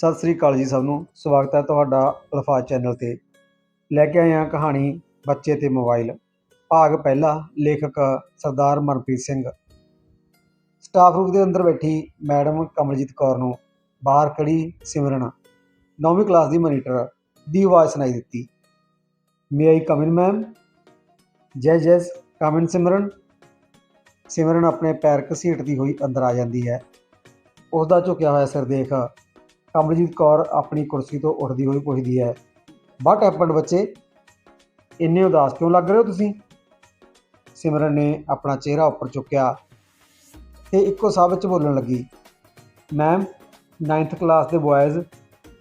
ਸਤਿ ਸ੍ਰੀ ਅਕਾਲ ਜੀ ਸਭ ਨੂੰ। ਸਵਾਗਤ ਹੈ ਤੁਹਾਡਾ ਅਲਫਾਜ਼ ਚੈਨਲ ਤੇ। ਲੈ ਕੇ ਆਏ ਹਾਂ ਕਹਾਣੀ ਬੱਚੇ ਤੇ ਮੋਬਾਈਲ। ਭਾਗ ਪਹਿਲਾ, ਲੇਖਕ ਸਰਦਾਰ ਮਨਪ੍ਰੀਤ ਸਿੰਘ। ਸਟਾਫ ਰੂਮ ਦੇ ਅੰਦਰ ਬੈਠੀ ਮੈਡਮ ਕਮਲਜੀਤ ਕੌਰ ਨੂੰ ਬਾਹਰ ਖੜੀ ਸਿਮਰਨ। ਨੌਵੀਂ ਕਲਾਸ ਦੀ ਮੋਨੀਟਰ ਦੀ ਆਵਾਜ਼ ਸੁਣਾਈ ਦਿੱਤੀ। ਮੇ ਆਈ ਕਮ ਇਨ ਮੈਮ ਜੈ ਜੈਸ ਕਮ ਇਨ ਸਿਮਰਨ। ਸਿਮਰਨ ਆਪਣੇ ਪੈਰ ਘਸੀਟਦੀ ਹੋਈ ਅੰਦਰ ਆ ਜਾਂਦੀ ਹੈ। ਉਸ ਦਾ ਝੁਕਿਆ ਹੋਇਆ ਸਿਰ ਦੇਖ ਕਮਲਜੀਤ ਕੌਰ ਆਪਣੀ ਕੁਰਸੀ ਤੋਂ ਉੱਠਦੀ ਹੋਈ ਪੁੱਛਦੀ ਹੈ ਵਾਟ ਹੈਪਨਡ ਬੱਚੇ? ਇੰਨੇ ਉਦਾਸ ਕਿਉਂ ਲੱਗ ਰਹੇ ਹੋ ਤੁਸੀਂ? ਸਿਮਰਨ ਨੇ ਆਪਣਾ ਚਿਹਰਾ ਉੱਪਰ ਚੁੱਕਿਆ ਤੇ ਇੱਕੋ ਸਾਹ ਵਿੱਚ ਬੋਲਣ ਲੱਗੀ ਮੈਮ 9th ਕਲਾਸ ਦੇ ਬॉयਜ਼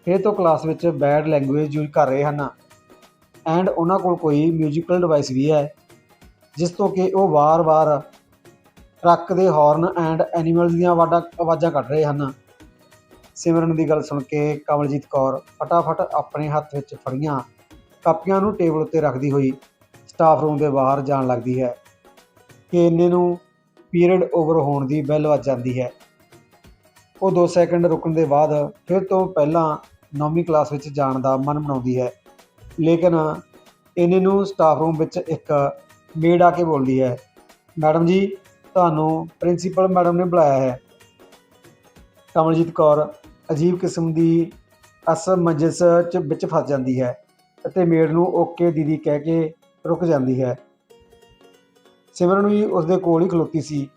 ਇਹ ਤੋਂ ਕਲਾਸ ਵਿੱਚ ਬੈਡ ਲੈਂਗੁਏਜ ਯੂਜ਼ ਕਰ ਰਹੇ ਹਨ ਐਂਡ ਉਹਨਾਂ ਕੋਲ ਕੋਈ ਮਿਊਜ਼ੀਕਲ ਡਿਵਾਈਸ ਵੀ ਹੈ, ਜਿਸ ਤੋਂ ਕਿ ਉਹ ਵਾਰ-ਵਾਰ ਟਰੱਕ ਦੇ ਹਾਰਨ ਐਂਡ ਐਨੀਮਲਸ ਦੀਆਂ ਆਵਾਜ਼ਾਂ ਆਵਾਜ਼ਾਂ ਕੱਢ ਰਹੇ ਹਨ। ਸਿਮਰਨ ਦੀ ਗੱਲ ਸੁਣ ਕੇ ਕਮਲਜੀਤ ਕੌਰ ਫਟਾਫਟ ਆਪਣੇ ਹੱਥ ਵਿੱਚ ਫੜੀਆਂ। ਕਾਪੀਆਂ ਨੂੰ ਟੇਬਲ ਉੱਤੇ ਰੱਖਦੀ ਹੋਈ ਸਟਾਫ ਰੂਮ ਦੇ ਬਾਹਰ ਜਾਣ ਲੱਗਦੀ ਹੈ ਕਿ ਇੰਨੇ ਨੂੰ ਪੀਰੀਅਡ ਓਵਰ ਹੋਣ ਦੀ ਬੈਲ ਵੱਜ ਜਾਂਦੀ ਹੈ। ਉਹ 2 ਸੈਕਿੰਡ ਰੁਕਣ ਦੇ ਬਾਅਦ ਫਿਰ ਤੋਂ ਪਹਿਲਾਂ ਨੌਵੀਂ ਕਲਾਸ ਵਿੱਚ ਜਾਣ ਦਾ ਮਨ ਬਣਾਉਂਦੀ ਹੈ। ਲੇਕਿਨ ਇੰਨੇ ਨੂੰ ਸਟਾਫ ਰੂਮ ਵਿੱਚ ਇੱਕ ਮੇਡ ਆ ਕੇ ਬੋਲਦੀ ਹੈ, ਮੈਡਮ ਜੀ, ਤੁਹਾਨੂੰ ਪ੍ਰਿੰਸੀਪਲ ਮੈਡਮ ਨੇ ਬੁਲਾਇਆ ਹੈ। ਕਮਲਜੀਤ ਕੌਰ ਅਜੀਬ ਕਿਸਮ ਦੀ ਅਸਮੰਜਸ ਚ ਵਿੱਚ ਫਸ ਜਾਂਦੀ ਹੈ ਅਤੇ ਮੇਡ ਨੂੰ ਓਕੇ ਦੀਦੀ ਕਹਿ ਕੇ ਰੁਕ ਜਾਂਦੀ ਹੈ। ਸਿਮਰਨ ਵੀ ਉਸ ਦੇ ਕੋਲ ਹੀ ਖਲੋਤੀ ਸੀ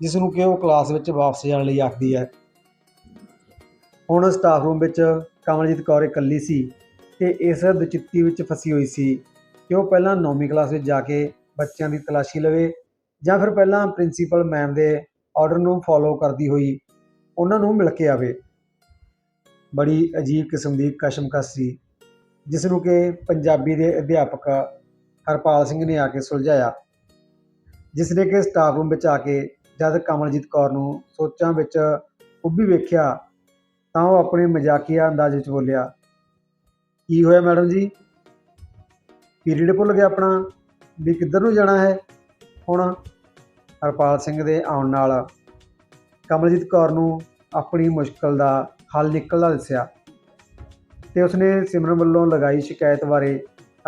ਜਿਸ ਨੂੰ ਕਿ ਉਹ ਕਲਾਸ ਵਿੱਚ ਵਾਪਸ ਜਾਣ ਲਈ ਆਖਦੀ ਹੈ। ਹੁਣ ਸਟਾਫ ਰੂਮ ਵਿੱਚ ਕਮਲਜੀਤ ਕੌਰ ਇਕੱਲੀ ਸੀ ਤੇ ਇਸ ਦੁਚਿੱਤੀ ਵਿੱਚ ਫਸੀ ਹੋਈ ਸੀ ਕਿ ਉਹ ਪਹਿਲਾਂ ਨੌਵੀਂ ਕਲਾਸ ਵਿੱਚ ਜਾ ਕੇ ਬੱਚਿਆਂ ਦੀ ਤਲਾਸ਼ੀ ਲਵੇ ਜਾਂ ਫਿਰ ਪਹਿਲਾਂ ਪ੍ਰਿੰਸੀਪਲ ਮੈਮ ਦੇ ਆਰਡਰ ਨੂੰ ਫੋਲੋ ਕਰਦੀ ਹੋਈ ਉਹਨਾਂ ਨੂੰ ਮਿਲ ਕੇ ਆਵੇ। ਬੜੀ ਅਜੀਬ ਕਿਸਮ ਦੀ ਕਸ਼ਮਕਸ਼ ਸੀ, ਜਿਸ ਨੂੰ ਕਿ ਪੰਜਾਬੀ ਦੇ ਅਧਿਆਪਕ ਹਰਪਾਲ ਸਿੰਘ ਨੇ ਆ ਕੇ ਸੁਲਝਾਇਆ ਜਿਸ ਨੇ ਕਿ ਸਟਾਫ ਰੂਮ ਵਿੱਚ ਆ ਕੇ ਜਦ ਕਮਲਜੀਤ ਕੌਰ ਨੂੰ ਸੋਚਾਂ ਵਿੱਚ ਉੱਭੀ ਵੇਖਿਆ, ਤਾਂ ਉਹ ਆਪਣੇ ਮਜ਼ਾਕੀਆ ਅੰਦਾਜ਼ ਵਿੱਚ ਬੋਲਿਆ, ਕੀ ਹੋਇਆ ਮੈਡਮ ਜੀ? ਪੀਰੀਅਡ ਭੁੱਲ ਗਿਆ ਆਪਣਾ? ਵੀ ਕਿੱਧਰ ਨੂੰ ਜਾਣਾ ਹੈ ਹੁਣ? ਹਰਪਾਲ ਸਿੰਘ ਦੇ ਆਉਣ ਨਾਲ ਕਮਲਜੀਤ ਕੌਰ ਨੂੰ ਆਪਣੀ ਮੁਸ਼ਕਲ ਦਾ ਹੱਲ ਨਿਕਲਦਾ ਦੱਸਿਆ। ਤੇ ਉਸਨੇ ਸਿਮਰਨ ਵੱਲੋਂ ਲਗਾਈ ਸ਼ਿਕਾਇਤ ਬਾਰੇ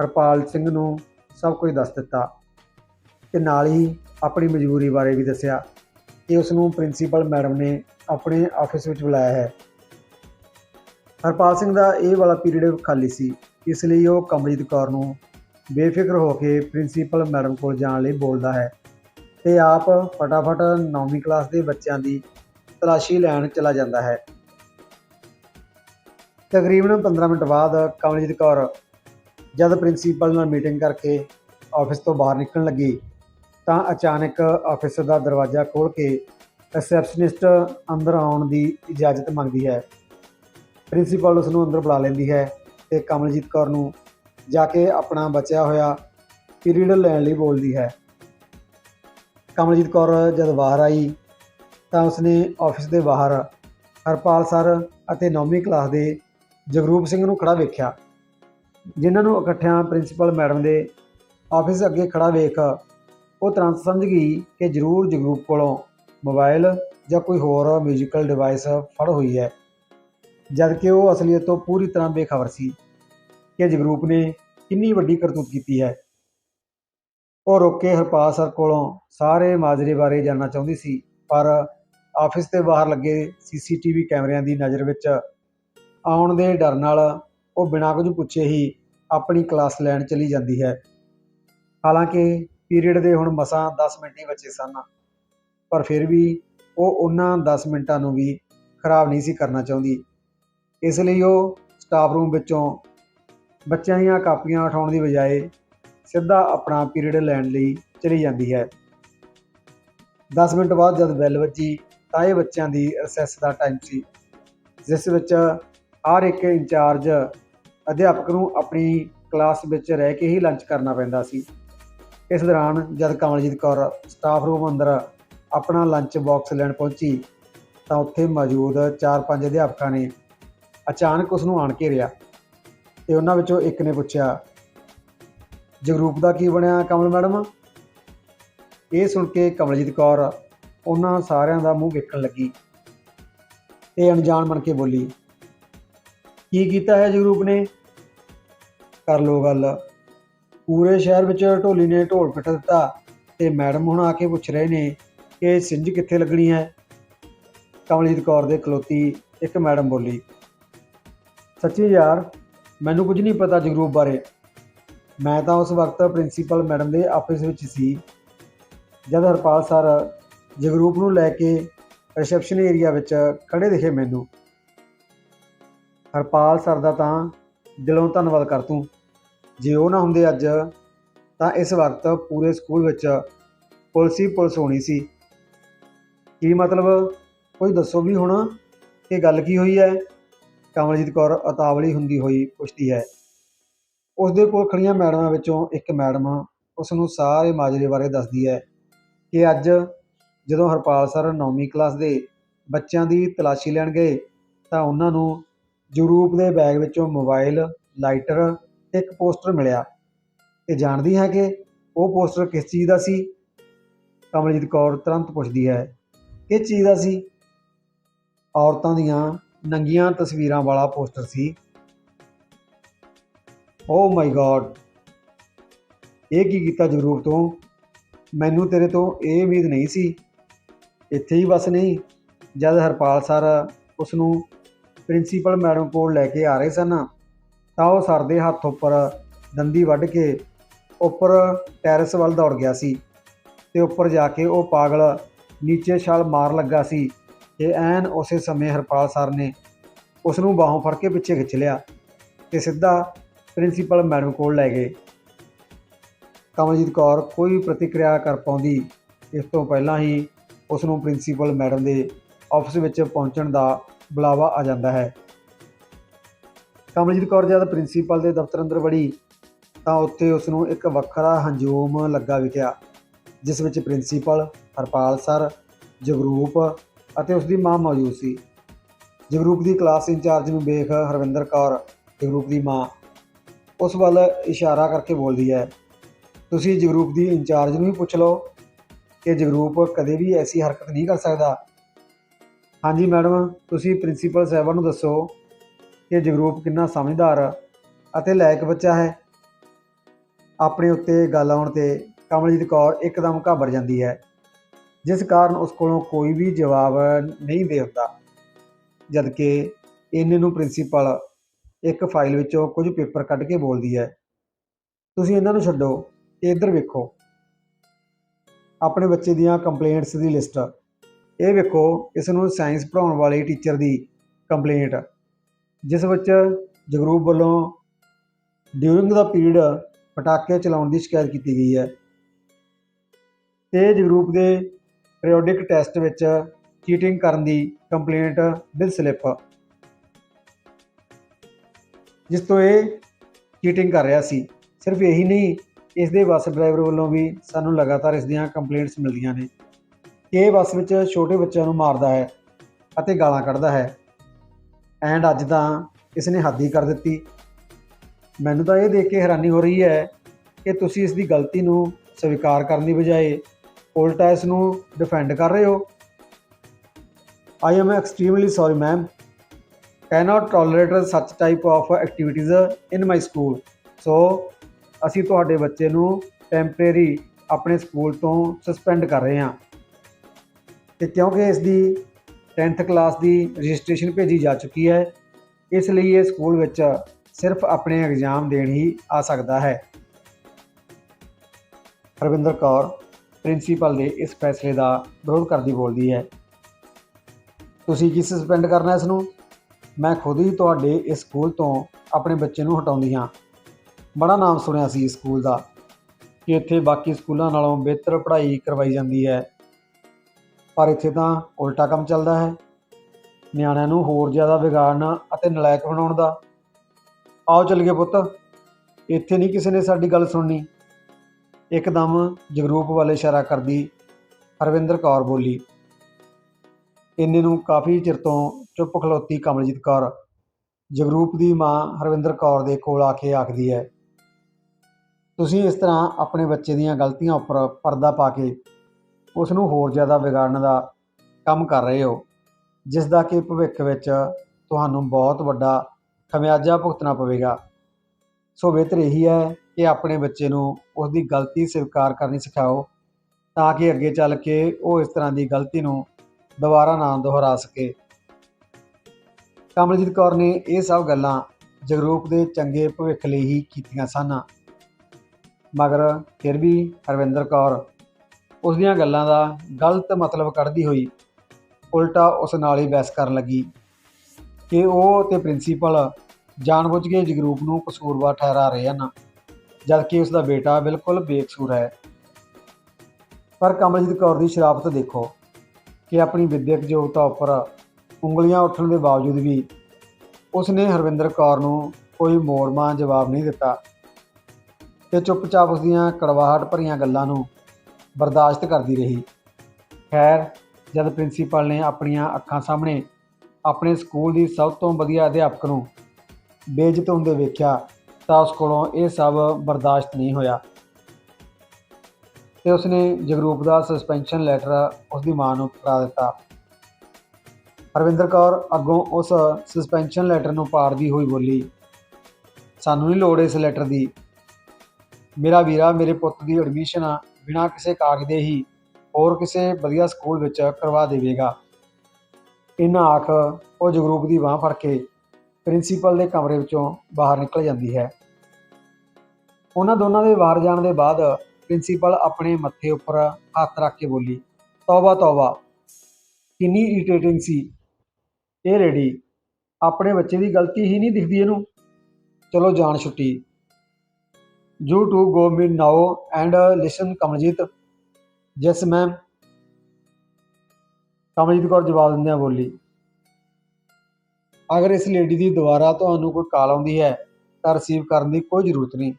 ਹਰਪਾਲ ਸਿੰਘ ਨੂੰ ਸਭ ਕੁਝ ਦੱਸ ਦਿੱਤਾ ਤੇ ਨਾਲ ਹੀ ਆਪਣੀ ਮਜਬੂਰੀ ਬਾਰੇ ਵੀ ਦੱਸਿਆ। ਕਿ ਉਸ ਨੂੰ ਪ੍ਰਿੰਸੀਪਲ ਮੈਡਮ ਨੇ ਆਪਣੇ ਆਫਿਸ ਵਿੱਚ ਬੁਲਾਇਆ ਹੈ। ਹਰਪਾਲ ਸਿੰਘ ਦਾ ਇਹ ਵਾਲਾ ਪੀਰੀਅਡ ਖਾਲੀ ਸੀ, ਇਸ ਲਈ ਉਹ ਕਮਲਜੀਤ ਕੌਰ ਨੂੰ ਬੇਫਿਕਰ ਹੋ ਕੇ ਪ੍ਰਿੰਸੀਪਲ ਮੈਡਮ ਕੋਲ ਜਾਣ ਲਈ ਬੋਲਦਾ ਹੈ ਤੇ ਆਪ ਫਟਾਫਟ 9ਵੀਂ ਕਲਾਸ ਦੇ ਬੱਚਿਆਂ ਦੀ ਤਲਾਸ਼ੀ ਲੈਣ ਚਲਾ ਜਾਂਦਾ ਹੈ। ਤਕਰੀਬਨ 15 ਮਿੰਟ ਬਾਅਦ ਕਮਲਜੀਤ ਕੌਰ ਜਦ ਪ੍ਰਿੰਸੀਪਲ ਨਾਲ ਮੀਟਿੰਗ ਕਰਕੇ ਆਫਿਸ ਤੋਂ ਬਾਹਰ ਨਿਕਲਣ ਲੱਗੀ, ਤਾਂ ਅਚਾਨਕ ਆਫਿਸ ਦਾ ਦਰਵਾਜ਼ਾ ਖੋਲ੍ਹ ਕੇ ਰਿਸੈਪਸ਼ਨਿਸਟ ਅੰਦਰ ਆਉਣ ਦੀ ਇਜਾਜ਼ਤ ਮੰਗਦੀ ਹੈ। ਪ੍ਰਿੰਸੀਪਲ ਉਸ ਨੂੰ ਅੰਦਰ ਬੁਲਾ ਲੈਂਦੀ ਹੈ ਤੇ ਕਮਲਜੀਤ ਕੌਰ ਨੂੰ ਜਾ ਕੇ ਆਪਣਾ ਬਚਿਆ ਹੋਇਆ ਪੀਰੀਅਡ ਲੈਣ ਲਈ ਬੋਲਦੀ ਹੈ। ਕਮਲਜੀਤ ਕੌਰ ਜਦ ਬਾਹਰ ਆਈ, ਤਾਂ ਉਸਨੇ ਆਫਿਸ ਦੇ ਬਾਹਰ ਹਰਪਾਲ ਸਰ ਅਤੇ ਨੌਵੀਂ ਕਲਾਸ ਦੇ ਜਗਰੂਪ ਸਿੰਘ ਨੂੰ ਖੜਾ ਵੇਖਿਆ, ਜਿਨ੍ਹਾਂ ਨੂੰ ਇਕੱਠਿਆਂ ਪ੍ਰਿੰਸੀਪਲ ਮੈਡਮ ਦੇ ਆਫਿਸ ਅੱਗੇ ਖੜਾ ਵੇਖ ਉਹ ਤੁਰੰਤ ਸਮਝ ਗਈ ਕਿ ਜ਼ਰੂਰ ਜਗਰੂਪ ਕੋਲੋਂ ਮੋਬਾਈਲ ਜਾਂ ਕੋਈ ਹੋਰ ਮਿਊਜ਼ੀਕਲ ਡਿਵਾਈਸ ਫੜ ਹੋਈ ਹੈ। ਜਦ ਕਿ ਉਹ ਅਸਲੀਅਤ ਤੋਂ ਪੂਰੀ ਤਰ੍ਹਾਂ ਬੇਖਬਰ ਸੀ ਕਿ ਜਗਰੂਪ ਨੇ ਕਿੰਨੀ ਵੱਡੀ ਕਰਤੂਤ ਕੀਤੀ ਹੈ। ਉਹ ਰੁਕ ਹਰਪਾਲ ਸਰ ਕੋਲੋਂ ਸਾਰੇ ਮਾਜਰੇ ਬਾਰੇ ਜਾਣਨਾ ਚਾਹੁੰਦੀ ਸੀ, ਪਰ ਆਫਿਸ ਦੇ ਬਾਹਰ ਲੱਗੇ ਸੀਸੀਟੀਵੀ ਕੈਮਰਿਆਂ ਦੀ ਨਜ਼ਰ ਵਿੱਚ ਆਉਣ ਦੇ ਡਰ ਨਾਲ ਉਹ ਬਿਨਾਂ ਕੁਝ ਪੁੱਛੇ ਹੀ ਆਪਣੀ ਕਲਾਸ ਲੈਣ ਚਲੀ ਜਾਂਦੀ ਹੈ। ਹਾਲਾਂਕਿ ਪੀਰੀਅਡ ਦੇ ਹੁਣ ਮਸਾਂ 10 ਮਿੰਟ ਹੀ ਬਚੇ ਸਨ, ਪਰ ਫਿਰ ਵੀ ਉਹ ਉਹਨਾਂ 10 ਮਿੰਟਾਂ ਨੂੰ ਵੀ ਖਰਾਬ ਨਹੀਂ ਸੀ ਕਰਨਾ ਚਾਹੁੰਦੀ। ਇਸ ਲਈ ਉਹ ਸਟਾਫ ਰੂਮ ਵਿੱਚੋਂ ਬੱਚਿਆਂ ਦੀਆਂ ਕਾਪੀਆਂ ਉਠਾਉਣ ਦੀ ਬਜਾਏ ਸਿੱਧਾ ਆਪਣਾ ਪੀਰੀਅਡ ਲੈਣ ਲਈ ਚਲੀ ਜਾਂਦੀ ਹੈ। 10 ਮਿੰਟ ਬਾਅਦ ਜਦ ਬੈਲ ਵੱਜੀ ਤਾਂ ਇਹ ਬੱਚਿਆਂ ਦੀ ਰਿਸੈਸ ਦਾ ਟਾਈਮ ਸੀ, ਜਿਸ ਵਿੱਚ ਹਰ ਇੱਕ ਇੰਚਾਰਜ ਅਧਿਆਪਕ ਨੂੰ ਆਪਣੀ ਕਲਾਸ ਵਿੱਚ ਰਹਿ ਕੇ ਹੀ ਲੰਚ ਕਰਨਾ ਪੈਂਦਾ ਸੀ। ਇਸ ਦੌਰਾਨ ਜਦ ਕਮਲਜੀਤ ਕੌਰ ਸਟਾਫ ਰੂਮ ਅੰਦਰ ਆਪਣਾ ਲੰਚ ਬਾਕਸ ਲੈਣ ਪਹੁੰਚੀ, ਤਾਂ ਉੱਥੇ ਮੌਜੂਦ 4-5 ਅਧਿਆਪਕਾਂ ਨੇ ਅਚਾਨਕ ਉਸ ਨੂੰ ਆਣ ਘੇਰਿਆ ਤੇ ਉਹਨਾਂ ਵਿੱਚੋਂ ਇੱਕ ਨੇ ਪੁੱਛਿਆ, ਜਗਰੂਪ ਦਾ ਕੀ ਬਣਿਆ ਕਮਲ ਮੈਡਮ? ਇਹ ਸੁਣ ਕੇ ਕਮਲਜੀਤ ਕੌਰ ਉਹਨਾਂ ਸਾਰਿਆਂ ਦਾ ਮੂੰਹ ਵੇਖਣ ਲੱਗੀ ਤੇ ਅਣਜਾਣ ਬਣ ਕੇ ਬੋਲੀ ਕੀ ਕੀਤਾ ਹੈ ਜਗਰੂਪ ਨੇ? ਕਰ ਲੋ ਗੱਲ। ਪੂਰੇ ਸ਼ਹਿਰ ਵਿੱਚ ਢੋਲੀ ਨੇ ਢੋਲ ਪਿੱਟ ਦਿੱਤਾ ਤੇ ਮੈਡਮ ਹੁਣ ਆ ਕੇ ਪੁੱਛ ਰਹੇ ਨੇ ਕਿ ਸਿੰਜ ਕਿੱਥੇ ਲੱਗਣੀ ਹੈ? ਕਮਲਜੀਤ ਕੌਰ ਦੇ ਖਲੋਤੀ ਇੱਕ ਮੈਡਮ ਬੋਲੀ, ਸੱਚੀ ਯਾਰ, ਮੈਨੂੰ ਕੁਝ ਨਹੀਂ ਪਤਾ ਜਗਰੂਪ ਬਾਰੇ। ਮੈਂ ਤਾਂ ਉਸ ਵਕਤ ਪ੍ਰਿੰਸੀਪਲ ਮੈਡਮ ਦੇ ਆਫਿਸ ਵਿੱਚ ਸੀ। ਜਦ ਹਰਪਾਲ ਸਰ ਜਗਰੂਪ ਨੂੰ ਲੈ ਕੇ ਰਿਸੈਪਸ਼ਨ ਏਰੀਆ ਵਿੱਚ ਖੜੇ ਦਿਖੇ ਮੈਨੂੰ ਹਰਪਾਲ ਸਰ ਦਾ ਤਾਂ ਦਿਲੋਂ ਧੰਨਵਾਦ ਕਰ ਤੂੰ। ਜੇ ਉਹ ਨਾ ਹੁੰਦੇ ਅੱਜ, ਤਾਂ ਇਸ ਵਕਤ ਪੂਰੇ ਸਕੂਲ ਵਿੱਚ ਪੁਲਿਸ ਹੀ ਪੁਲਿਸ ਹੋਣੀ ਸੀ। ਕੀ ਮਤਲਬ? ਕੋਈ ਦੱਸੋ ਵੀ ਹੁਣ ਕਿ ਗੱਲ ਕੀ ਹੋਈ ਹੈ? ਕਮਲਜੀਤ ਕੌਰ ਅਤਾਵਲੀ ਹੁੰਦੀ ਹੋਈ ਪੁੱਛਦੀ ਹੈ। ਉਸ ਦੇ ਕੋਲ ਖੜੀਆਂ ਮੈਡਮਾਂ ਵਿੱਚੋਂ ਇੱਕ ਮੈਡਮ ਉਸ ਨੂੰ ਸਾਰੇ ਮਾਜਰੇ ਬਾਰੇ ਦੱਸਦੀ ਹੈ ਕਿ ਅੱਜ ਜਦੋਂ ਹਰਪਾਲ ਸਰ 9ਵੀਂ ਕਲਾਸ ਦੇ ਬੱਚਿਆਂ ਦੀ ਤਲਾਸ਼ੀ ਲੈਣ ਗਏ, ਤਾਂ ਉਹਨਾਂ ਨੂੰ ਜਗਰੂਪ ਦੇ ਬੈਗ ਵਿੱਚੋਂ ਮੋਬਾਈਲ, ਲਾਈਟਰ ਤੇ ਇੱਕ ਪੋਸਟਰ ਮਿਲਿਆ। ਇਹ ਜਾਣਦੀ ਹੈ ਕਿ ਉਹ ਪੋਸਟਰ ਕਿਸ ਚੀਜ਼ ਦਾ ਸੀ? ਕਮਲਜੀਤ ਕੌਰ ਤੁਰੰਤ ਪੁੱਛਦੀ ਹੈ, ਕਿਸ ਚੀਜ਼ ਦਾ ਸੀ? ਔਰਤਾਂ ਦੀਆਂ ਨੰਗੀਆਂ ਤਸਵੀਰਾਂ ਵਾਲਾ ਪੋਸਟਰ ਸੀ। ਓ ਮਾਈ ਗॉड ਇਹ ਕੀ ਕੀਤਾ ਜਗਰੂਪ ਤੋਂ? ਮੈਨੂੰ ਤੇਰੇ ਤੋਂ ਇਹ ਉਮੀਦ ਨਹੀਂ ਸੀ। ਇੱਥੇ ਹੀ ਬਸ ਨਹੀਂ, ਜਦ ਹਰਪਾਲ ਸਰ ਉਸ ਨੂੰ ਪ੍ਰਿੰਸੀਪਲ ਮੈਡਮ ਕੋਲ ਲੈ ਕੇ ਆ ਰਹੇ ਸਨ, ਤਾਂ ਉਹ ਸਰ ਦੇ ਹੱਥ ਉੱਪਰ ਦੰਦੀ ਵੱਢ ਕੇ ਉੱਪਰ ਟੈਰਸ ਵੱਲ ਦੌੜ ਗਿਆ ਸੀ ਤੇ ਉੱਪਰ ਜਾ ਕੇ ਉਹ ਪਾਗਲ ਨੀਚੇ ਛਾਲ ਮਾਰ ਲੱਗਾ ਸੀ ਕਿ ਐਨ ਉਸੇ ਸਮੇਂ ਹਰਪਾਲ ਸਰ ਨੇ ਉਸ ਨੂੰ ਬਾਹੋਂ ਫੜ ਕੇ ਪਿੱਛੇ ਖਿੱਚ ਲਿਆ ਤੇ ਸਿੱਧਾ ਪ੍ਰਿੰਸੀਪਲ ਮੈਡਮ ਕੋਲ ਲੈ ਗਏ। ਕਮਲਜੀਤ ਕੌਰ ਕੋਈ ਪ੍ਰਤੀਕਿਰਿਆ ਕਰ ਪਾਉਂਦੀ, ਇਸ ਤੋਂ ਪਹਿਲਾਂ ਹੀ ਉਸ ਨੂੰ ਪ੍ਰਿੰਸੀਪਲ ਮੈਡਮ ਦੇ ਆਫਿਸ ਵਿੱਚ ਪਹੁੰਚਣ ਦਾ ਬੁਲਾਵਾ ਆ ਜਾਂਦਾ ਹੈ। ਕਮਲਜੀਤ ਕੌਰ ਜਦ ਪ੍ਰਿੰਸੀਪਲ ਦੇ ਦਫ਼ਤਰ ਅੰਦਰ ਵੜੀ, ਤਾਂ ਉੱਥੇ ਉਸ ਨੂੰ ਇੱਕ ਵੱਖਰਾ ਹੰਝੂਮ ਲੱਗਾ ਵਿਖਿਆ, ਜਿਸ ਵਿੱਚ ਪ੍ਰਿੰਸੀਪਲ, ਹਰਪਾਲ ਸਰ, ਜਗਰੂਪ ਅਤੇ ਉਸ ਦੀ ਮਾਂ ਮੌਜੂਦ ਸੀ। ਜਗਰੂਪ ਦੀ ਕਲਾਸ ਇੰਚਾਰਜ ਨੂੰ ਵੇਖ ਹਰਵਿੰਦਰ ਕੌਰ ਜਗਰੂਪ ਦੀ ਮਾਂ ਉਸ ਵੱਲ ਇਸ਼ਾਰਾ ਕਰਕੇ ਬੋਲਦੀ ਹੈ, ਤੁਸੀਂ ਜਗਰੂਪ ਦੀ ਇੰਚਾਰਜ ਨੂੰ ਹੀ ਪੁੱਛ ਲਓ ਕਿ ਜਗਰੂਪ ਕਦੇ ਵੀ ਐਸੀ ਹਰਕਤ ਨਹੀਂ ਕਰ ਸਕਦਾ ਹਾਂਜੀ ਮੈਡਮ, ਤੁਸੀਂ ਪ੍ਰਿੰਸੀਪਲ ਸਾਹਿਬਾਨ ਨੂੰ ਦੱਸੋ ਕਿ ਜਗਰੂਪ ਕਿੰਨਾ ਸਮਝਦਾਰ ਅਤੇ ਲਾਇਕ ਬੱਚਾ ਹੈ। ਆਪਣੇ ਉੱਤੇ ਗੱਲ ਆਉਣ ਤੇ ਕਮਲਜੀਤ ਕੌਰ ਇੱਕਦਮ ਘਾਬਰ ਜਾਂਦੀ ਹੈ, ਜਿਸ ਕਾਰਨ ਉਸ ਕੋਲੋਂ ਕੋਈ ਵੀ ਜਵਾਬ ਨਹੀਂ ਦੇ ਹੁੰਦਾ। ਜਦਕਿ ਇਹਨੇ ਨੂੰ ਪ੍ਰਿੰਸੀਪਲ ਇੱਕ ਫਾਈਲ ਵਿੱਚੋਂ ਕੁਝ ਪੇਪਰ ਕੱਢ ਕੇ ਬੋਲਦੀ ਹੈ। ਤੁਸੀਂ ਇਹਨਾਂ ਨੂੰ ਛੱਡੋ ਤੇ ਇੱਧਰ ਵੇਖੋ। ਆਪਣੇ ਬੱਚੇ ਦੀਆਂ ਕੰਪਲੇਂਟਸ ਦੀ ਲਿਸਟ ਇਹ ਵੇਖੋ ਇਸ ਨੂੰ ਸਾਇੰਸ ਪੜਾਉਣ ਵਾਲੇ ਟੀਚਰ ਦੀ ਕੰਪਲੇਂਟ ਜਿਸ ਵਿੱਚ ਜਗਰੂਪ ਵੱਲੋਂ ਡਿਊਰਿੰਗ ਦਾ ਪੀਰੀਅਡ ਪਟਾਕੇ ਚਲਾਉਣ ਦੀ ਸ਼ਿਕਾਇਤ ਕੀਤੀ ਗਈ ਹੈ। ਤੇ ਜਗਰੂਪ ਦੇ ਪੀਰੀਓਡਿਕ ਟੈਸਟ ਵਿੱਚ ਚੀਟਿੰਗ ਕਰਨ ਦੀ ਕੰਪਲੇਂਟ ਵਿਦ ਸਲਿੱਪ। ਜਿਸ ਤੋਂ ਇਹ ਚੀਟਿੰਗ ਕਰ ਰਿਹਾ ਸੀ। ਸਿਰਫ ਇਹੀ ਨਹੀਂ, ਇਸ ਦੇ ਬੱਸ ਡਰਾਈਵਰ ਵੱਲੋਂ ਵੀ ਸਾਨੂੰ ਲਗਾਤਾਰ ਇਸ ਦੀਆਂ ਕੰਪਲੇਂਟਸ ਮਿਲਦੀਆਂ ਨੇ। ਇਹ ਬੱਸ ਵਿੱਚ ਛੋਟੇ ਬੱਚਿਆਂ ਨੂੰ ਮਾਰਦਾ ਹੈ ਅਤੇ ਗਾਲਾਂ ਕੱਢਦਾ ਹੈ। ਐਂਡ ਅੱਜ ਤਾਂ ਇਸ ਨੇ ਹੱਦ ਹੀ ਕਰ ਦਿੱਤੀ। ਮੈਨੂੰ ਤਾਂ ਇਹ ਦੇਖ ਕੇ ਹੈਰਾਨੀ ਹੋ ਰਹੀ ਹੈ ਕਿ ਤੁਸੀਂ ਇਸ ਦੀ ਗਲਤੀ ਨੂੰ ਸਵੀਕਾਰ ਕਰਨ ਦੀ ਬਜਾਏ ਉਲਟਾ ਇਸ ਨੂੰ ਡਿਫੈਂਡ ਕਰ ਰਹੇ ਹੋ। I am extremely sorry ma'am cannot tolerate such type of activities in my school. So ਅਸੀਂ ਤੁਹਾਡੇ ਬੱਚੇ ਨੂੰ ਟੈਂਪਰੇਰੀ ਆਪਣੇ ਸਕੂਲ ਤੋਂ ਸਸਪੈਂਡ ਕਰ ਰਹੇ ਹਾਂ। ਤੇ ਕਿਉਂਕਿ ਇਸ ਦੀ 10th ਕਲਾਸ ਦੀ ਰਜਿਸਟ੍ਰੇਸ਼ਨ ਭੇਜੀ ਜਾ ਚੁੱਕੀ ਹੈ, ਇਸ ਲਈ ਇਹ ਸਕੂਲ ਵਿੱਚ ਸਿਰਫ ਆਪਣੇ ਐਗਜ਼ਾਮ ਦੇਣ ਹੀ ਆ ਸਕਦਾ ਹੈ। ਹਰਵਿੰਦਰ ਕੌਰ, ਪ੍ਰਿੰਸੀਪਲ ਦੇ ਇਸ ਫੈਸਲੇ ਦਾ ਵਿਰੋਧ ਕਰਦੀ ਬੋਲਦੀ ਹੈ। ਤੁਸੀਂ ਕੀ ਸਸਪੈਂਡ ਕਰਨਾ ਇਸ ਨੂੰ? ਮੈਂ ਖੁਦ ਹੀ ਤੁਹਾਡੇ ਇਸ ਸਕੂਲ ਤੋਂ ਆਪਣੇ ਬੱਚੇ ਨੂੰ ਹਟਾਉਂਦੀ ਹਾਂ। ਬੜਾ ਨਾਮ ਸੁਣਿਆ ਸੀ ਇਸ ਸਕੂਲ ਦਾ, ਕਿ ਇੱਥੇ ਬਾਕੀ ਸਕੂਲਾਂ ਨਾਲੋਂ ਬਿਹਤਰ ਪੜ੍ਹਾਈ ਕਰਵਾਈ ਜਾਂਦੀ ਹੈ। ਪਰ ਇੱਥੇ ਤਾਂ ਉਲਟਾ ਕੰਮ ਚੱਲਦਾ ਹੈ। ਨਿਆਣਿਆਂ ਨੂੰ ਹੋਰ ਜ਼ਿਆਦਾ ਵਿਗਾੜਨ ਅਤੇ ਨਲਾਇਕ ਬਣਾਉਣ ਦਾ। ਆਓ ਚੱਲੀਏ ਪੁੱਤ। ਇੱਥੇ ਨਹੀਂ ਕਿਸੇ ਨੇ ਸਾਡੀ ਗੱਲ ਸੁਣਨੀ। ਇੱਕਦਮ ਜਗਰੂਪ ਵੱਲ ਇਸ਼ਾਰਾ ਕਰਦੀ ਹਰਵਿੰਦਰ ਕੌਰ ਬੋਲੀ, ਇੰਨੇ ਨੂੰ ਕਾਫੀ ਚਿਰ ਤੋਂ ਚੁੱਪ ਖਲੋਤੀ ਕਮਲਜੀਤ ਕੌਰ। ਜਗਰੂਪ ਦੀ ਮਾਂ ਹਰਵਿੰਦਰ ਕੌਰ ਦੇ ਕੋਲ ਆ ਕੇ ਆਖਦੀ ਹੈ, ਤੁਸੀਂ ਇਸ ਤਰ੍ਹਾਂ ਆਪਣੇ ਬੱਚੇ ਦੀਆਂ ਗਲਤੀਆਂ ਉੱਪਰ ਪਰਦਾ ਪਾ ਕੇ ਉਸ ਨੂੰ ਹੋਰ ਜ਼ਿਆਦਾ ਵਿਗਾੜਨ ਦਾ ਕੰਮ ਕਰ ਰਹੇ ਹੋ ਜਿਸ ਦਾ ਕਿ ਭਵਿੱਖ ਵਿੱਚ ਤੁਹਾਨੂੰ ਬਹੁਤ ਵੱਡਾ ਖਮਿਆਜਾ ਭੁਗਤਣਾ ਪਵੇਗਾ। ਸੋ ਬਿਹਤਰ ਇਹੀ ਹੈ ਕਿ ਆਪਣੇ ਬੱਚੇ ਨੂੰ ਉਸ ਦੀ ਗਲਤੀ ਸਵੀਕਾਰ ਕਰਨੀ ਸਿਖਾਓ, ਤਾਂ ਕਿ ਅੱਗੇ ਚੱਲ ਕੇ ਉਹ ਇਸ ਤਰ੍ਹਾਂ ਦੀ ਗਲਤੀ ਨੂੰ ਦੁਬਾਰਾ ਨਾ ਦੁਹਰਾ ਸਕੇ। ਕਮਲਜੀਤ ਕੌਰ ਨੇ ਇਹ ਸਭ ਗੱਲਾਂ ਜਗਰੂਪ ਦੇ ਚੰਗੇ ਭਵਿੱਖ ਲਈ ਹੀ ਕੀਤੀਆਂ ਸਨ। ਮਗਰ ਫਿਰ ਵੀ ਹਰਵਿੰਦਰ ਕੌਰ ਉਸ ਦੀਆਂ ਗੱਲਾਂ ਦਾ ਗਲਤ ਮਤਲਬ ਕੱਢਦੀ ਹੋਈ ਉਲਟਾ ਉਸ ਨਾਲ ਹੀ ਬਹਿਸ ਕਰਨ ਲੱਗੀ ਕਿ ਉਹ ਤੇ ਪ੍ਰਿੰਸੀਪਲ ਜਾਣਬੁੱਝ ਕੇ ਜਗਰੂਪ ਨੂੰ ਕਸੂਰਵਾਰ ਠਹਿਰਾ ਰਹੇ ਹਨ, ਜਦਕਿ ਉਸ ਦਾ ਬੇਟਾ ਬਿਲਕੁਲ ਬੇਕਸੂਰ ਹੈ। ਪਰ ਕਮਲਜੀਤ ਕੌਰ ਦੀ ਸ਼ਰਾਫਤ ਦੇਖੋ ਕਿ ਆਪਣੀ ਵਿਦਿਅਕ ਯੋਗਤਾ ਉੱਪਰ ਉਂਗਲੀਆਂ ਉੱਠਣ ਦੇ ਬਾਵਜੂਦ ਵੀ ਉਸ ਨੇ ਹਰਵਿੰਦਰ ਕੌਰ ਨੂੰ ਕੋਈ ਮੋੜਮਾ ਜਵਾਬ ਨਹੀਂ ਦਿੱਤਾ ਤੇ ਚੁੱਪਚਾਪ ਉਸ ਦੀਆਂ ਕੜਵਾਹਟ ਭਰੀਆਂ ਗੱਲਾਂ ਨੂੰ ਬਰਦਾਸ਼ਤ ਕਰਦੀ ਰਹੀ। ਖੈਰ, ਜਦ ਪ੍ਰਿੰਸੀਪਲ ਨੇ ਆਪਣੀਆਂ ਅੱਖਾਂ ਸਾਹਮਣੇ ਆਪਣੇ ਸਕੂਲ ਦੀ ਸਭ ਤੋਂ ਵਧੀਆ ਅਧਿਆਪਕ ਨੂੰ ਬੇਇੱਜ਼ਤ ਹੁੰਦੇ ਵੇਖਿਆ, ਤਾਂ ਉਸ ਕੋਲੋਂ ਇਹ ਸਭ ਬਰਦਾਸ਼ਤ ਨਹੀਂ ਹੋਇਆ। ਤੇ ਉਸਨੇ ਜਗਰੂਪ ਦਾ ਸਸਪੈਂਸ਼ਨ ਲੈਟਰ ਉਸ ਦੀ ਮਾਂ ਨੂੰ ਫੜਾ ਦਿੱਤਾ। ਹਰਵਿੰਦਰ ਕੌਰ ਅੱਗੋਂ ਉਸ ਸਸਪੈਂਸ਼ਨ ਲੈਟਰ ਨੂੰ ਪਾੜਦੀ ਹੋਈ ਬੋਲੀ, ਸਾਨੂੰ ਨਹੀਂ ਲੋੜ ਇਸ ਲੈਟਰ ਦੀ। ਮੇਰਾ ਵੀਰਾ ਮੇਰੇ ਪੁੱਤ ਦੀ ਐਡਮਿਸ਼ਨ ਬਿਨਾਂ ਕਿਸੇ ਕਾਗਜ਼ ਦੇ ਹੀ ਹੋਰ ਕਿਸੇ ਵਧੀਆ ਸਕੂਲ ਵਿੱਚ ਕਰਵਾ ਦੇਵੇਗਾ। ਇਹਨਾਂ ਆਖ ਉਹ ਜਗਰੂਪ ਦੀ ਬਾਹ ਫੜ ਕੇ ਪ੍ਰਿੰਸੀਪਲ ਦੇ ਕਮਰੇ ਵਿੱਚੋਂ ਬਾਹਰ ਨਿਕਲ ਜਾਂਦੀ ਹੈ। ਉਹਨਾਂ ਦੋਨਾਂ ਦੇ ਬਾਹਰ ਜਾਣ ਦੇ ਬਾਅਦ ਪ੍ਰਿੰਸੀਪਲ ਆਪਣੇ ਮੱਥੇ ਉੱਪਰ ਹੱਥ ਰੱਖ ਕੇ ਬੋਲੀ, ਤੌਬਾ ਤੌਬਾ। ਕਿੰਨੀ ਇਰੀਟੇਟਿੰਗ ਸੀ। ਇਹ ਲੇਡੀ ਆਪਣੇ ਬੱਚੇ ਦੀ ਗਲਤੀ ਹੀ ਨਹੀਂ ਦਿਖਦੀ ਇਹਨੂੰ। ਚਲੋ ਜਾਣ ਛੁੱਟੀ। You two go me now and listen Kamaljit yes ma'am Kamaljit Kaur ਜਵਾਬ ਦਿੰਦਿਆਂ ਬੋਲੀ ਅਗਰ ਇਸ ਲੇਡੀ ਦੀ ਦੁਬਾਰਾ ਤੁਹਾਨੂੰ ਕੋਈ ਕਾਲ ਆਉਂਦੀ ਹੈ ਤਾਂ ਰਿਸੀਵ ਕਰਨ ਦੀ ਕੋਈ ਜ਼ਰੂਰਤ ਨਹੀਂ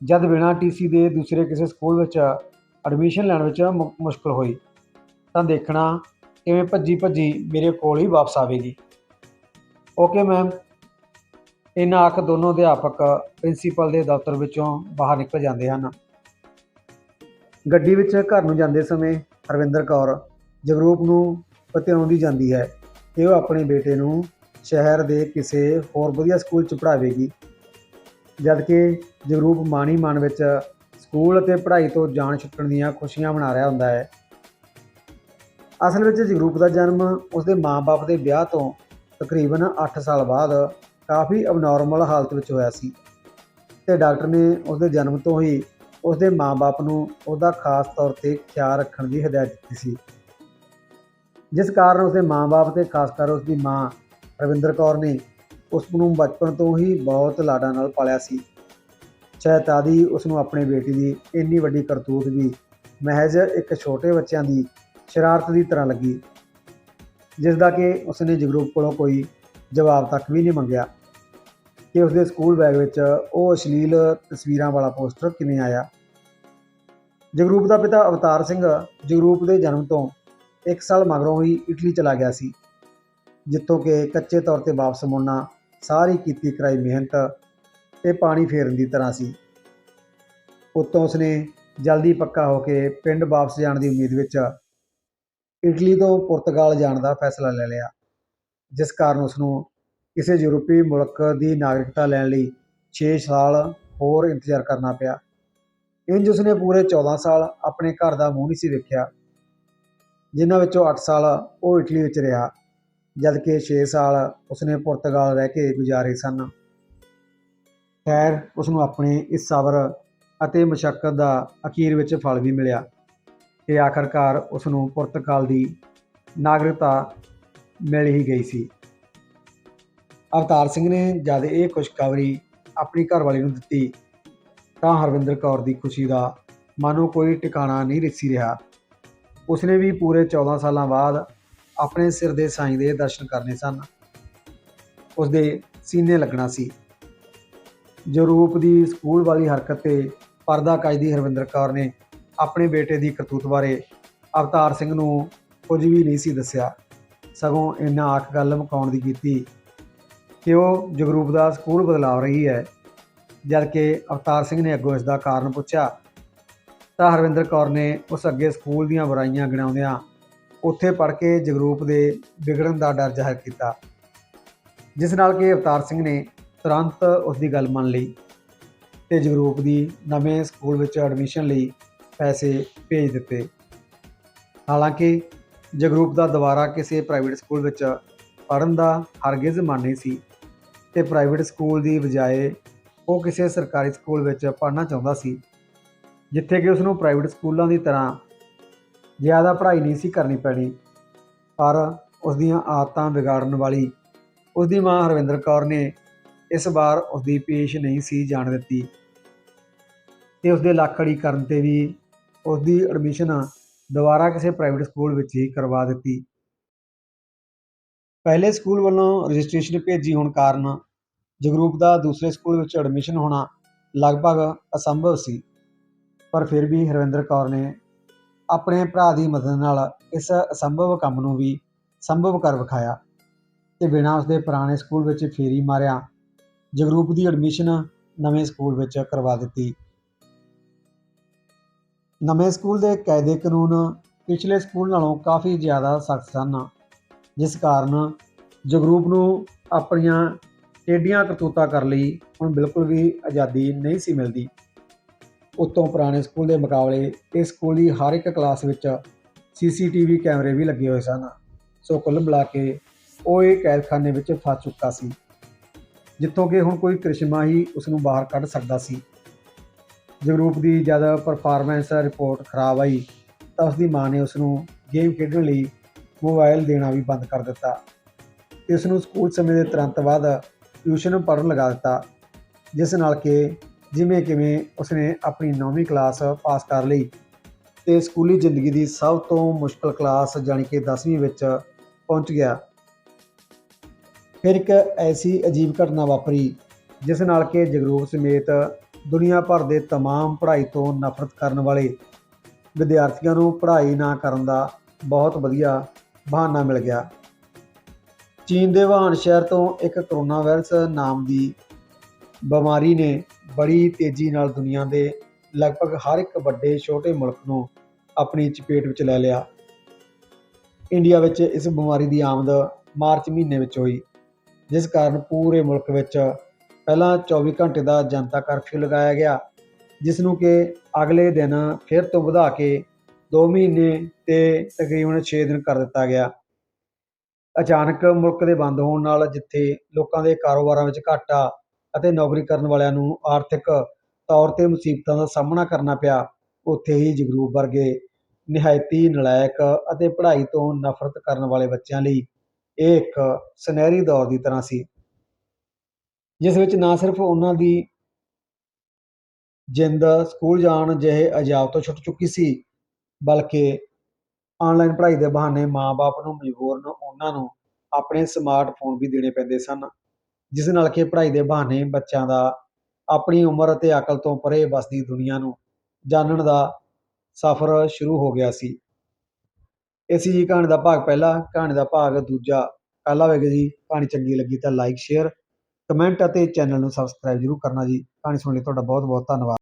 ਜਦ ਬਿਨਾਂ ਟੀਸੀ ਦੇ ਦੂਸਰੇ ਕਿਸੇ ਸਕੂਲ ਵਿੱਚ ਐਡਮਿਸ਼ਨ ਲੈਣ ਵਿੱਚ ਮੁ- ਮੁਸ਼ਕਲ ਹੋਈ ਤਾਂ ਦੇਖਣਾ ਕਿਵੇਂ ਭੱਜੀ ਭੱਜੀ ਮੇਰੇ ਕੋਲ ਹੀ ਵਾਪਸ ਆਵੇਗੀ ਓਕੇ ਮੈਮ ਇਹਨਾਂ ਆਖ ਦੋਨੋਂ ਅਧਿਆਪਕ ਪ੍ਰਿੰਸੀਪਲ ਦੇ ਦਫ਼ਤਰ ਵਿੱਚੋਂ ਬਾਹਰ ਨਿਕਲ ਜਾਂਦੇ ਹਨ। ਗੱਡੀ ਵਿੱਚ ਘਰ ਨੂੰ ਜਾਂਦੇ ਸਮੇਂ ਹਰਵਿੰਦਰ ਕੌਰ ਜਗਰੂਪ ਨੂੰ ਪਤਿਆਉਂਦੀ ਜਾਂਦੀ ਹੈ ਕਿ ਉਹ ਆਪਣੇ ਬੇਟੇ ਨੂੰ ਸ਼ਹਿਰ ਦੇ ਕਿਸੇ ਹੋਰ ਵਧੀਆ ਸਕੂਲ 'ਚ ਪੜ੍ਹਾਵੇਗੀ। ਜਦਕਿ ਜਗਰੂਪ ਮਾਣੀ ਮਨ ਵਿੱਚ ਸਕੂਲ ਅਤੇ ਪੜ੍ਹਾਈ ਤੋਂ ਜਾਣ ਛੁੱਟਣ ਦੀਆਂ ਖੁਸ਼ੀਆਂ ਮਨਾ ਰਿਹਾ ਹੁੰਦਾ ਹੈ। ਅਸਲ ਵਿੱਚ ਜਗਰੂਪ ਦਾ ਜਨਮ ਉਸਦੇ ਮਾਂ-ਬਾਪ ਦੇ ਵਿਆਹ ਤੋਂ ਤਕਰੀਬਨ 8 ਸਾਲ ਬਾਅਦ ਕਾਫੀ ਅਬਨੋਰਮਲ ਹਾਲਤ ਵਿੱਚ ਹੋਇਆ ਸੀ ਤੇ ਡਾਕਟਰ ਨੇ ਉਸਦੇ ਜਨਮ ਤੋਂ ਹੀ ਉਸਦੇ ਮਾਂ-ਬਾਪ ਨੂੰ ਉਹਦਾ ਖਾਸ ਤੌਰ ਤੇ ਖਿਆਲ ਰੱਖਣ ਦੀ ਹਦਾਇਤ ਦਿੱਤੀ ਸੀ। ਜਿਸ ਕਾਰਨ ਉਸਦੇ ਮਾਂ-ਬਾਪ ਤੇ ਖਾਸ ਕਰ ਉਸਦੀ ਮਾਂ ਰਵਿੰਦਰ ਕੌਰ ਨੇ ਉਸ ਨੂੰ ਬਚਪਨ ਤੋਂ ਹੀ ਬਹੁਤ ਲਾਡਾਂ ਨਾਲ ਪਾਲਿਆ ਸੀ। ਸ਼ਾਇਦ ਤਾਂ ਉਸ ਨੂੰ ਆਪਣੀ ਬੇਟੀ ਦੀ ਇੰਨੀ ਵੱਡੀ ਕਰਤੂਤ ਵੀ ਮਹਿਜ਼ ਇੱਕ ਛੋਟੇ ਬੱਚਿਆਂ ਦੀ ਸ਼ਰਾਰਤ ਦੀ ਤਰ੍ਹਾਂ ਲੱਗੀ ਜਿਸ ਦਾ ਕਿ ਉਸਨੇ ਜਗਰੂਪ ਕੋਲੋਂ ਕੋਈ ਜਵਾਬ ਤੱਕ ਵੀ ਨਹੀਂ ਮੰਗਿਆ। ਕਿ ਉਸਦੇ ਸਕੂਲ ਬੈਗ ਵਿੱਚ ਉਹ ਅਸ਼ਲੀਲ ਤਸਵੀਰਾਂ ਵਾਲਾ ਪੋਸਟਰ ਕਿਵੇਂ ਆਇਆ? ਜਗਰੂਪ ਦਾ ਪਿਤਾ ਅਵਤਾਰ ਸਿੰਘ ਜਗਰੂਪ ਦੇ ਜਨਮ ਤੋਂ ਇੱਕ ਸਾਲ ਮਗਰੋਂ ਹੀ ਇਟਲੀ ਚਲਾ ਗਿਆ ਸੀ, ਜਿੱਥੋਂ ਕਿ ਕੱਚੇ ਤੌਰ ਤੇ ਵਾਪਸ ਮੁੜਨਾ, ਸਾਰੀ ਕੀਤੀ ਕਰਾਈ ਮਿਹਨਤ ਤੇ ਪਾਣੀ ਫੇਰਨ ਦੀ ਤਰ੍ਹਾਂ ਸੀ। ਉਤੋਂ ਉਸਨੇ ਜਲਦੀ ਪੱਕਾ ਹੋ ਕੇ ਪਿੰਡ ਵਾਪਸ ਜਾਣ ਦੀ ਉਮੀਦ ਵਿੱਚ ਇਟਲੀ ਤੋਂ ਪੁਰਤਗਾਲ ਜਾਣ ਦਾ ਫੈਸਲਾ ਲੈ ਲਿਆ, ਜਿਸ ਕਾਰਨ ਉਸ ਨੂੰ ਕਿਸੇ ਯੂਰਪੀ ਮੁਲਕ ਦੀ ਨਾਗਰਿਕਤਾ ਲੈਣ ਲਈ 6 ਸਾਲ ਹੋਰ ਇੰਤਜ਼ਾਰ ਕਰਨਾ ਪਿਆ। ਇੰਜ ਉਸਨੇ ਪੂਰੇ 14 ਸਾਲ ਆਪਣੇ ਘਰ ਦਾ ਮੂੰਹ ਨਹੀਂ ਸੀ ਵੇਖਿਆ, ਜਿਨ੍ਹਾਂ ਵਿੱਚੋਂ 8 ਸਾਲ ਉਹ ਇਟਲੀ ਵਿੱਚ ਰਿਹਾ, ਜਦਕਿ 6 ਸਾਲ ਉਸਨੇ ਪੁਰਤਗਾਲ ਰਹਿ ਕੇ ਗੁਜ਼ਾਰੇ ਸਨ। ਖੈਰ ਉਸ ਨੂੰ ਆਪਣੇ ਇਸ ਸਬਰ ਅਤੇ ਮੁਸ਼ਕਲ ਦਾ ਅਖੀਰ ਵਿੱਚ ਫਲ ਵੀ ਮਿਲਿਆ ਤੇ ਆਖਰਕਾਰ ਉਸ ਨੂੰ ਪੁਰਤਗਾਲ ਦੀ ਨਾਗਰਿਕਤਾ ਮਿਲ ਹੀ ਗਈ ਸੀ। ਅਵਤਾਰ ਸਿੰਘ ਨੇ ਜਦ ਇਹ ਖੁਸ਼ਖਬਰੀ ਆਪਣੀ ਘਰਵਾਲੀ ਨੂੰ ਦਿੱਤੀ, ਤਾਂ ਹਰਵਿੰਦਰ ਕੌਰ ਦੀ ਖੁਸ਼ੀ ਦਾ ਮਾਨੋ ਕੋਈ ਟਿਕਾਣਾ ਨਹੀਂ ਰਿਸੀ ਰਿਹਾ। ਉਸਨੇ ਵੀ ਪੂਰੇ 14 ਸਾਲਾਂ ਬਾਅਦ ਆਪਣੇ ਸਿਰ ਦੇ ਸਾਈਂ ਦੇ ਦਰਸ਼ਨ ਕਰਨੇ ਸਨ। ਉਸਦੇ ਸੀਨੇ ਲੱਗਣਾ ਸੀ। ਜੋ ਰੂਪ ਦੀ ਸਕੂਲ ਵਾਲੀ ਹਰਕਤ ਤੇ ਪਰਦਾ ਕੱਜਦੀ ਹਰਵਿੰਦਰ ਕੌਰ ਨੇ ਆਪਣੇ ਬੇਟੇ ਦੀ ਕਰਤੂਤ ਬਾਰੇ ਅਵਤਾਰ ਸਿੰਘ ਨੂੰ ਕੁਝ ਵੀ ਨਹੀਂ ਸੀ ਦੱਸਿਆ। ਸਗੋਂ ਇਹਨਾਂ ਆਖ ਗੱਲ ਮੁਕਾਉਣ ਦੀ ਕੀਤੀ ਕਿ ਉਹ ਜਗਰੂਪ ਦਾ ਸਕੂਲ ਬਦਲਾਵ ਰਹੀ ਹੈ। ਜਦਕਿ ਅਵਤਾਰ ਸਿੰਘ ਨੇ ਅੱਗੋਂ ਇਸ ਦਾ ਕਾਰਨ ਪੁੱਛਿਆ, ਤਾਂ ਹਰਵਿੰਦਰ ਕੌਰ ਨੇ ਉਸ ਅੱਗੇ ਸਕੂਲ ਦੀਆਂ ਬੁਰਾਈਆਂ ਗਿਣਾਉਂਦਿਆਂ ਉੱਥੇ ਪੜ੍ਹ ਕੇ ਜਗਰੂਪ ਦੇ ਵਿਗੜਨ ਦਾ ਡਰ ਜ਼ਾਹਿਰ ਕੀਤਾ, ਜਿਸ ਨਾਲ ਕਿ ਅਵਤਾਰ ਸਿੰਘ ਨੇ ਤੁਰੰਤ ਉਸ ਦੀ ਗੱਲ ਮੰਨ ਲਈ ਤੇ ਜਗਰੂਪ ਦੀ ਨਵੇਂ ਸਕੂਲ ਵਿੱਚ ਐਡਮਿਸ਼ਨ ਲਈ ਪੈਸੇ ਭੇਜ ਦਿੱਤੇ। ਹਾਲਾਂਕਿ ਜਗਰੂਪ ਦਾ ਦੁਬਾਰਾ ਕਿਸੇ ਪ੍ਰਾਈਵੇਟ ਸਕੂਲ ਵਿੱਚ ਪੜ੍ਹਨ ਦਾ ਹਰਗਿਜ਼ ਮਨ ਨਹੀਂ ਸੀ। ਤੇ ਪ੍ਰਾਈਵੇਟ ਸਕੂਲ ਦੀ ਬਜਾਏ ਉਹ ਕਿਸੇ ਸਰਕਾਰੀ ਸਕੂਲ ਵਿੱਚ ਪੜ੍ਹਨਾ ਚਾਹੁੰਦਾ ਸੀ, ਜਿੱਥੇ ਕਿ ਉਸ ਨੂੰ ਪ੍ਰਾਈਵੇਟ ਸਕੂਲਾਂ ਦੀ ਤਰ੍ਹਾਂ ਜ਼ਿਆਦਾ ਪੜ੍ਹਾਈ ਨਹੀਂ ਸੀ ਕਰਨੀ ਪੈਣੀ, ਪਰ ਉਸ ਦੀਆਂ ਆਦਤਾਂ ਵਿਗਾੜਨ ਵਾਲੀ ਉਸ ਦੀ ਮਾਂ ਹਰਵਿੰਦਰ ਕੌਰ ਨੇ ਇਸ ਵਾਰ ਉਸ ਦੀ ਪੇਸ਼ ਨਹੀਂ ਸੀ ਜਾਣ ਦਿੱਤੀ ਤੇ ਉਸ ਦੇ ਲੱਖੜੀ ਕਰਨ ਤੇ ਵੀ ਉਸ ਦੀ ਐਡਮਿਸ਼ਨ ਦੁਬਾਰਾ ਕਿਸੇ ਪ੍ਰਾਈਵੇਟ ਸਕੂਲ ਵਿੱਚ ਹੀ ਕਰਵਾ ਦਿੱਤੀ। ਪਹਿਲੇ ਸਕੂਲ ਵੱਲੋਂ ਰਜਿਸਟ੍ਰੇਸ਼ਨ ਭੇਜੀ ਹੋਣ ਕਾਰਨ ਜਗਰੂਪ ਦਾ ਦੂਸਰੇ ਸਕੂਲ ਵਿੱਚ ਐਡਮਿਸ਼ਨ ਹੋਣਾ ਲਗਭਗ ਅਸੰਭਵ ਸੀ। ਪਰ ਫਿਰ ਵੀ ਹਰਵਿੰਦਰ ਕੌਰ ਨੇ ਆਪਣੇ ਭਰਾ ਦੀ ਮਦਦ ਨਾਲ ਇਸ ਅਸੰਭਵ ਕੰਮ ਨੂੰ ਵੀ ਸੰਭਵ ਕਰ ਵਿਖਾਇਆ ਤੇ ਬਿਨਾਂ ਉਸਦੇ ਪੁਰਾਣੇ ਸਕੂਲ ਵਿੱਚ ਫੇਰੀ ਮਾਰਿਆ, ਜਗਰੂਪ ਦੀ ਐਡਮਿਸ਼ਨ ਨਵੇਂ ਸਕੂਲ ਵਿੱਚ ਕਰਵਾ ਦਿੱਤੀ। ਨਵੇਂ ਸਕੂਲ ਦੇ ਕਾਇਦੇ ਕਾਨੂੰਨ ਪਿਛਲੇ ਸਕੂਲ ਨਾਲੋਂ ਕਾਫੀ ਜ਼ਿਆਦਾ ਸਖਤ ਸਨ। ਜਿਸ ਕਾਰਨ ਜਗਰੂਪ ਨੂੰ ਆਪਣੀਆਂ ਟੇਡੀਆਂ ਕਰਤੂਤਾਂ ਕਰਨ ਲਈ ਹੁਣ ਬਿਲਕੁਲ ਵੀ ਆਜ਼ਾਦੀ ਨਹੀਂ ਸੀ ਮਿਲਦੀ। ਉਤੋਂ ਪੁਰਾਣੇ ਸਕੂਲ ਦੇ ਮੁਕਾਬਲੇ ਇਸ ਸਕੂਲ ਦੀ ਹਰ ਇੱਕ ਕਲਾਸ ਵਿੱਚ ਸੀਸੀਟੀਵੀ ਕੈਮਰੇ ਵੀ ਲੱਗੇ ਹੋਏ ਸਨ। ਸੋ ਕੁੱਲ ਮਿਲਾ ਕੇ ਉਹ ਇਹ ਕੈਦਖਾਨੇ ਵਿੱਚ ਫਸ ਚੁੱਕਾ ਸੀ, ਜਿੱਥੋਂ ਕਿ ਹੁਣ ਕੋਈ ਕ੍ਰਿਸ਼ਮਾ ਹੀ ਉਸ ਨੂੰ ਬਾਹਰ ਕੱਢ ਸਕਦਾ ਸੀ। ਜਗਰੂਪ ਦੀ ਜਦ ਪਰਫਾਰਮੈਂਸ ਰਿਪੋਰਟ ਖਰਾਬ ਆਈ, ਤਾਂ ਉਸ ਦੀ ਮਾਂ ਨੇ ਉਸ ਨੂੰ ਗੇਮ ਖੇਡਣ ਲਈ ਮੋਬਾਈਲ ਦੇਣਾ ਵੀ ਬੰਦ ਕਰ ਦਿੱਤਾ ਤੇ ਉਸ ਨੂੰ ਸਕੂਲ ਸਮੇਂ ਦੇ ਤੁਰੰਤ ਬਾਅਦ ਟਿਊਸ਼ਨ ਪੜ੍ਹਨ ਲਗਾ ਦਿੱਤਾ ਜਿਸ ਨਾਲ ਕਿ ਜਿਵੇਂ ਕਿਵੇਂ ਉਸਨੇ ਆਪਣੀ 9ਵੀਂ ਕਲਾਸ ਪਾਸ ਕਰ ਲਈ ਤੇ ਸਕੂਲੀ ਜ਼ਿੰਦਗੀ ਦੀ ਸਭ ਤੋਂ ਮੁਸ਼ਕਲ ਕਲਾਸ ਜਾਣੀ ਕਿ 10ਵੀਂ ਵਿੱਚ ਪਹੁੰਚ ਗਿਆ ਫਿਰ ਇੱਕ ਐਸੀ ਅਜੀਬ ਘਟਨਾ ਵਾਪਰੀ ਜਿਸ ਨਾਲ ਕਿ ਜਗਰੂਪ ਸਮੇਤ ਦੁਨੀਆ ਭਰ ਦੇ तमाम ਪੜ੍ਹਾਈ ਤੋਂ ਨਫ਼ਰਤ ਕਰਨ ਵਾਲੇ ਵਿਦਿਆਰਥੀਆਂ ਨੂੰ ਪੜ੍ਹਾਈ ਨਾ ਕਰਨ ਦਾ ਬਹੁਤ ਵਧੀਆ ਬਹਾਨਾ ਮਿਲ ਗਿਆ। ਚੀਨ ਦੇ ਵਹਾਨ ਸ਼ਹਿਰ ਤੋਂ ਇੱਕ ਕਰੋਨਾ ਵਾਇਰਸ ਨਾਮ ਦੀ ਬਿਮਾਰੀ ਨੇ ਬੜੀ ਤੇਜ਼ੀ ਨਾਲ ਦੁਨੀਆ ਦੇ ਲਗਭਗ ਹਰ ਇੱਕ ਵੱਡੇ ਛੋਟੇ ਮੁਲਕ ਨੂੰ ਆਪਣੀ ਚਪੇਟ ਵਿੱਚ ਲੈ ਲਿਆ। ਇੰਡੀਆ ਵਿੱਚ ਇਸ ਬਿਮਾਰੀ ਦੀ ਆਮਦ ਮਾਰਚ ਮਹੀਨੇ ਵਿੱਚ ਹੋਈ, ਜਿਸ ਕਾਰਨ ਪੂਰੇ ਮੁਲਕ ਵਿੱਚ ਪਹਿਲਾਂ 24 ਘੰਟੇ ਦਾ ਜਨਤਾ ਕਰਫਿਊ ਲਗਾਇਆ ਗਿਆ, ਜਿਸ ਨੂੰ ਕਿ ਅਗਲੇ ਦਿਨ ਫਿਰ ਤੋਂ ਵਧਾ ਕੇ 2 ਮਹੀਨੇ ਤੇ ਤਕਰੀਬਨ 6 ਦਿਨ ਕਰ ਦਿੱਤਾ ਗਿਆ। ਅਚਾਨਕ ਮੁਲਕ ਦੇ ਬੰਦ ਹੋਣ ਨਾਲ ਜਿੱਥੇ ਲੋਕਾਂ ਦੇ ਕਾਰੋਬਾਰਾਂ ਵਿੱਚ ਘਾਟਾ ਅਤੇ ਨੌਕਰੀ ਕਰਨ ਵਾਲਿਆਂ ਨੂੰ ਆਰਥਿਕ ਤੌਰ ਤੇ ਮੁਸੀਬਤਾਂ ਦਾ ਸਾਹਮਣਾ ਕਰਨਾ ਪਿਆ, ਉੱਥੇ ਹੀ ਜਗਰੂਪ ਵਰਗੇ ਨਿਹਾਇਤੀ ਨਲਾਇਕ ਅਤੇ ਪੜ੍ਹਾਈ ਤੋਂ ਨਫ਼ਰਤ ਕਰਨ ਵਾਲੇ ਬੱਚਿਆਂ ਲਈ ਇਹ ਇੱਕ ਸੁਨਹਿਰੀ ਦੌਰ ਦੀ ਤਰ੍ਹਾਂ ਸੀ। ਜਿਸ ਵਿੱਚ ਨਾ ਸਿਰਫ ਉਹਨਾਂ ਦੀ ਜਿੰਦ ਸਕੂਲ ਜਾਣ ਜਿਹੇ ਅਜਾਬ ਤੋਂ ਛੁੱਟ ਚੁੱਕੀ ਸੀ ਬਲਕਿ ਆਨਲਾਈਨ ਪੜ੍ਹਾਈ ਦੇ ਬਹਾਨੇ ਮਾਪੇ ਨੂੰ ਮਜਬੂਰਨ ਉਹਨਾਂ ਨੂੰ ਆਪਣੇ ਸਮਾਰਟਫੋਨ ਵੀ ਦੇਣੇ ਪੈਂਦੇ ਸਨ, ਜਿਸ ਨਾਲ ਕਿ ਪੜ੍ਹਾਈ ਦੇ ਬਹਾਨੇ ਬੱਚਿਆਂ ਦਾ ਆਪਣੀ ਉਮਰ ਅਤੇ ਅਕਲ ਤੋਂ ਪਰੇ ਵਸਦੀ ਦੁਨੀਆ ਨੂੰ ਜਾਣਨ ਦਾ ਸਫ਼ਰ ਸ਼ੁਰੂ ਹੋ ਗਿਆ ਸੀ। ਇਸ ਜੀ ਕਹਾਣੀ ਦਾ ਭਾਗ ਪਹਿਲਾ, ਕਹਾਣੀ ਦਾ ਭਾਗ ਦੂਜਾ ਕੱਲ੍ਹ ਆਵੇਗਾ ਜੀ, ਕਹਾਣੀ ਚੰਗੀ ਲੱਗੀ ਤਾਂ ਲਾਈਕ ਸ਼ੇਅਰ ਕਮੈਂਟ ਅਤੇ ਚੈਨਲ ਨੂੰ ਸਬਸਕ੍ਰਾਈਬ ਜ਼ਰੂਰ ਕਰਨਾ ਜੀ। ਕਹਾਣੀ ਸੁਣਨ ਲਈ ਤੁਹਾਡਾ ਬਹੁਤ ਬਹੁਤ ਧੰਨਵਾਦ।